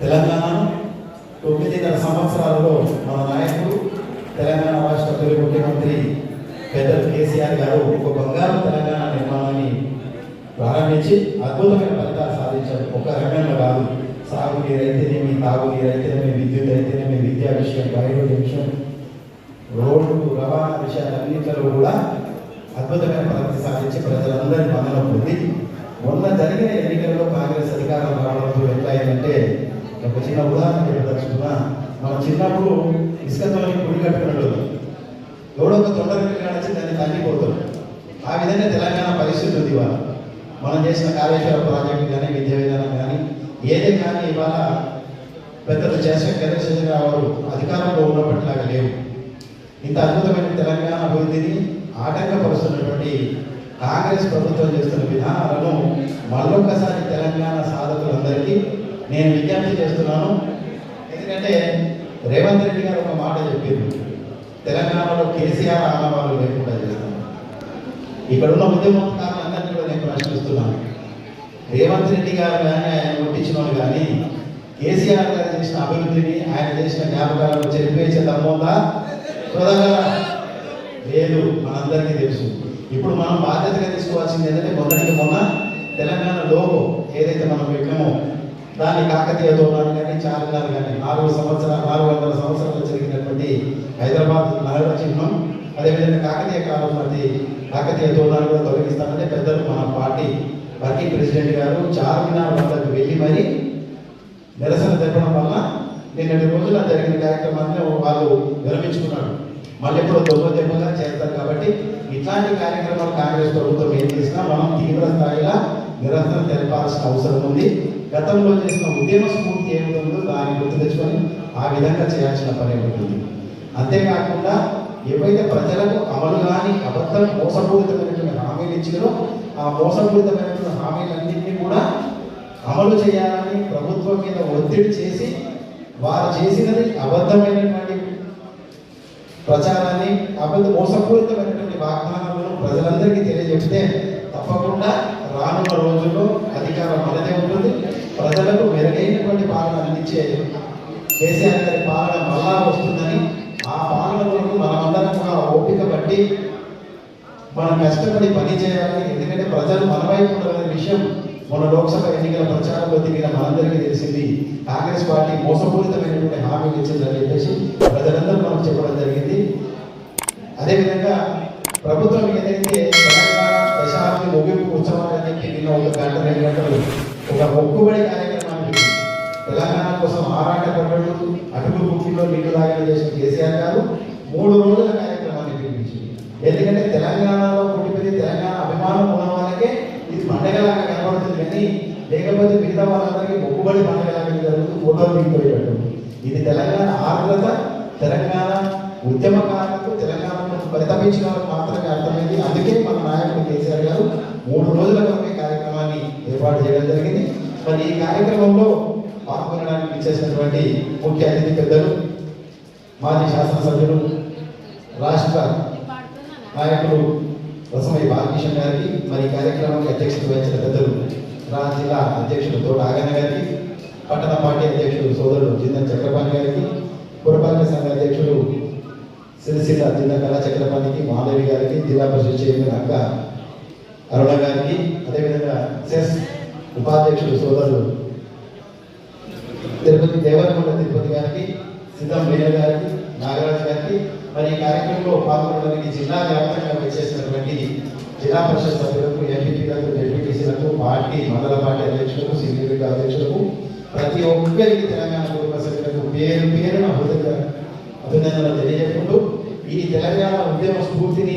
తెలంగాణను తొమ్మిదిన్నర సంవత్సరాలలో మన నాయకుడు తెలంగాణ రాష్ట్ర తొలి ముఖ్యమంత్రి పెద్దలు కేసీఆర్ గారు ఒక బంగారు తెలంగాణ నిర్మాణాన్ని ప్రారంభించి అద్భుతమైన ఫలితాలు సాధించారు. ఒక రంగంలో కాదు. సాగునీరు అయితేనేమి తాగునీరు అయితేనేమి విద్యుత్ అయితేనేమి విద్యా విషయం బయట విషయం రోడ్లు రవాణా విషయాలన్నింటిలో కూడా అద్భుతమైన ప్రగతి సాధించి ప్రజలందరినీ మన్నన పొంది మొన్న జరిగిన ఎన్నికల్లో కాంగ్రెస్ అధికారం రావడంతో ఎట్లా అయిందంటే ఒక చిన్న ఉదాహరణ చెప్పదలుచుకున్నా మనం చిన్నప్పుడు ఇసుకతోని కుడి కట్టుకున్నాడు ఎవడో ఒక తొందర నడిచి దాన్ని తగ్గిపోతాడు ఆ విధంగా తెలంగాణ పరిస్థితి ఉంది ఇవాళ. మనం చేసిన కాళేశ్వర ప్రాజెక్టు కానీ విద్యా విధానం కానీ ఏదే కానీ ఇవాళ పెద్దలు చేసిన చంద్రశేఖర వారు అధికారంలో ఉన్నప్పటిలాగా లేవు. ఇంత అద్భుతమైన తెలంగాణ అభివృద్ధిని ఆటంకపరుస్తున్నటువంటి కాంగ్రెస్ ప్రభుత్వం చేస్తున్న విధానాలను మళ్ళొకసారి తెలంగాణ సాధకులందరికీ నేను విజ్ఞప్తి చేస్తున్నాను. ఎందుకంటే రేవంత్ రెడ్డి గారు ఒక మాట చెప్పింది తెలంగాణలో కేసీఆర్ ఆనవాళ్ళు లేకుండా చేస్తాను ఇక్కడ ఉన్న ఉద్యమకారులందరినీ కూడా నేను ప్రశ్నిస్తున్నాను. రేవంత్ రెడ్డి గారు కానీ ఆయన కొట్టించిన వాళ్ళు కానీ కేసీఆర్ గారు చేసిన అభివృద్ధిని ఆయన చేసిన జ్ఞాపకాలను చెరిపేసే తమ్ముందా చూడగలరా లేదు. మనందరికీ తెలుసు. ఇప్పుడు మనం బాధ్యతగా తీసుకోవాల్సింది ఏంటంటే మొదటికి మొన్న తెలంగాణ లోగో ఏదైతే మనం పెట్టినామో దాన్ని కాకతీయ తోరణాలు కానీ చార్మినార్ కానీ నాలుగు సంవత్సరాలు నాలుగు వందల సంవత్సరాలు జరిగినటువంటి హైదరాబాద్ నగర చిహ్నం. అదేవిధంగా కాకతీయ కాలం నాటి కాకతీయ తోరణాలు కూడా తొలగిస్తామంటే పెద్దలు మన పార్టీ వర్కింగ్ ప్రెసిడెంట్ గారు చార్మినార్ వద్దకు వెళ్ళి మరి నిరసన తెలపడం వల్ల నిన్నటి రోజున జరిగిన కార్యక్రమాన్ని వాళ్ళు విరమించుకున్నాడు మళ్ళీ ఇప్పుడు దొంగ దెబ్బగా చేస్తారు కాబట్టి ఇట్లాంటి కార్యక్రమాలు కాంగ్రెస్ ప్రభుత్వం ఏం చేసినా మనం తీవ్ర స్థాయిలో నిరసన తెలపాల్సిన అవసరం ఉంది. గతంలో చేసిన ఉద్యమ స్ఫూర్తి ఏముందో దాన్ని గుర్తు తెచ్చుకొని ఆ విధంగా చేయాల్సిన పని ఉంటుంది అంతేకాకుండా ఏవైతే ప్రజలకు అమలు కాని అబద్ధం మోసపూరితమైనటువంటి హామీలు ఇచ్చారో ఆ మోసపూరితమైనటువంటి హామీలన్నింటినీ కూడా అమలు చేయాలని ప్రభుత్వం మీద ఒత్తిడి చేసి వారు చేసినది అబద్ధమైనటువంటి ప్రచారాన్ని అబద్ధ మోసపూరితమైనటువంటి వాగ్దానాలను ప్రజలందరికీ తెలియజెప్తే తప్పకుండా రానున్న రోజుల్లో అధికారం మనదే ఉంటుంది. ప్రజలకు మెరుగైనటువంటి పాలన అందించే కేసీఆర్ గారి పాలన మళ్ళా వస్తుందని ఆ పాలన కొరకు మనమందరం కూడా ఓపిక పట్టి మనం కష్టపడి పని చేయాలి ఎందుకంటే ప్రజలు మన వైపు ఉన్నారనే విషయం మన లోక్సభ ఎన్నికల ప్రచారంలో దిగిన మనందరికీ తెలిసింది. కాంగ్రెస్ పార్టీ మోసపూరితమైనటువంటి హామీలు ఇచ్చిందని చెప్పేసి ప్రజలందరూ మనకు చెప్పడం జరిగింది. అదేవిధంగా ప్రభుత్వం ఏదైతే తెలంగాణ ముగింపు ఉత్సవాలని చెప్పి నిన్న ఒక గంట రెండు గంటలు ఒక మొక్కుబడి కార్యక్రమాన్ని తెలంగాణ కోసం ఆరాట పడ్డలు అటుకు ముఖ్యంలో నీళ్ళు తాగిన చేసిన కేసీఆర్ గారు మూడు రోజుల కార్యక్రమాన్ని పిలిపించింది ఎందుకంటే తెలంగాణలో పుట్టిపోయి తెలంగాణ అభిమానం ఉన్న వాళ్ళకే ఇది పండగలాగా కనబడుతుంది కానీ లేకపోతే మిగతా వాళ్ళందరికీ మొక్కుబడి పండగలాగా జరుగుతూ ఫోటోలు దిగిపోయేటట్టు ఇది తెలంగాణ ఆర్ద్రత తెలంగాణ ఉద్యమకారులకు తెలంగాణను పరితపించిన వాళ్ళకి మాత్రమే అర్థమైంది. అందుకే మన నాయకులు మూడు రోజుల వరకే కార్యక్రమాన్ని ఏర్పాటు చేయడం జరిగింది. మరి ఈ కార్యక్రమంలో పాల్గొనడానికి ఇచ్చేసినటువంటి ముఖ్య అతిథి పెద్దలు మాజీ శాసనసభ్యులు రాష్ట్ర నాయకులు వసమై బాలకృష్ణ గారికి మరి ఈ కార్యక్రమానికి అధ్యక్షత వహించిన పెద్దలు రా జిల్లా అధ్యక్షుడు తోట ఆగన్న గారికి పట్టణ పార్టీ అధ్యక్షుడు సోదరుడు జిందన్ చక్రపాణి గారికి పురపాలక సంఘ అధ్యక్షుడు సిరిసిల్ల జిల్లా కళా చక్రపాణికి మాధవి గారికి జిల్లా పరిషత్ చైర్మన్ అక్క అరుణ గారికి అదేవిధంగా సెస్ ఉపాధ్యక్షుడు సోదరుడు తిరుపతి దేవరకొండ తిరుపతి గారికి సిద్ధం వీర గారికి నాగరాజు గారికి మరి ఈ కార్యక్రమంలో పాల్గొనడానికి జిల్లా వ్యాప్తంగా వచ్చేసినటువంటి జిల్లా పరిషత్ సభ్యులకు ఎంపీలకు డిప్యూటీసీలకు పార్టీ మండల పార్టీ అధ్యక్షులకు సీనియర్ అధ్యక్షులకు ప్రతి ఒక్కరికి తెలంగాణ కుటుంబ సభ్యులకు పేరు పేరున హృదయ అభినందనలు తెలియజేసుకుంటూ ఈ తెలంగాణ ఉద్యమ స్ఫూర్తిని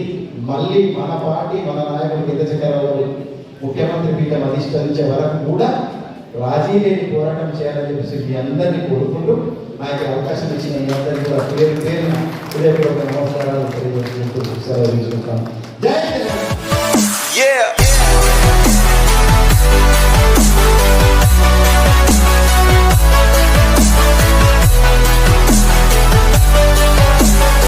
మళ్ళీ మన పార్టీ మన నాయకుడు చంద్రశేఖరరావు గారు ముఖ్యమంత్రి పీఠం అధిష్ఠించే వరకు కూడా రాజీ లేని పోరాటం చేయాలని చెప్పేసి మీ అందరినీ కోరుకుంటూ నాకు అవకాశం ఇచ్చిన మీ అందరికీ కూడా పేరు పేరున హృదయపూర్వక నమస్కారాలు తెలియజేసుకుంటూ సెలవు తీసుకుంటాను జై తెలంగాణ Yeah.